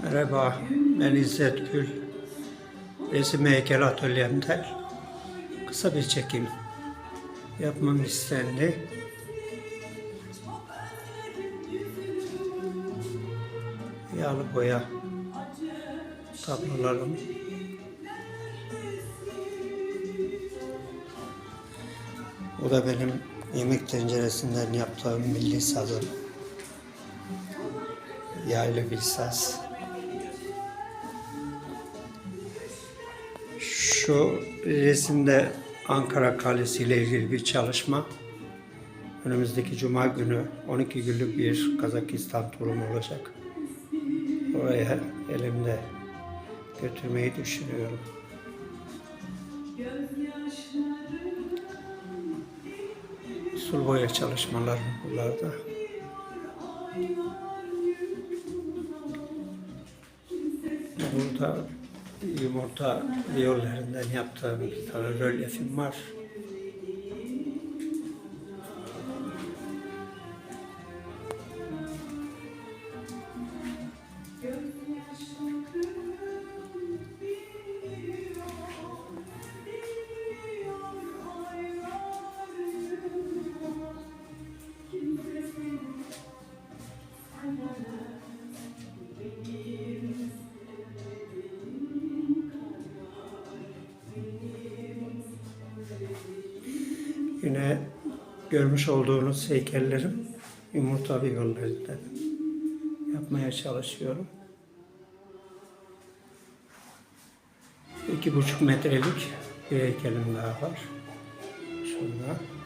Merhaba, ben İzzet Gül. Resim heykel atölyemde kısa bir çekim yapmam istendi. Yağlı boya tablolarım. Bu da benim yemek tenceresinden yaptığım milli sazım. Yaylı bir saz. Şu resimde Ankara Kalesi ile ilgili bir çalışma. Önümüzdeki Cuma günü 12 günlük bir Kazakistan turum olacak. Oraya elimde götürmeyi düşünüyorum. Sul boya çalışmalar buralarda. Burada yumurta viyollerinden yaptığım bir tane rölyefim var. Yine görmüş olduğunuz heykellerim yumurta viyollerinden yapmaya çalışıyorum. İki buçuk metrelik bir heykelim daha var. Şurada.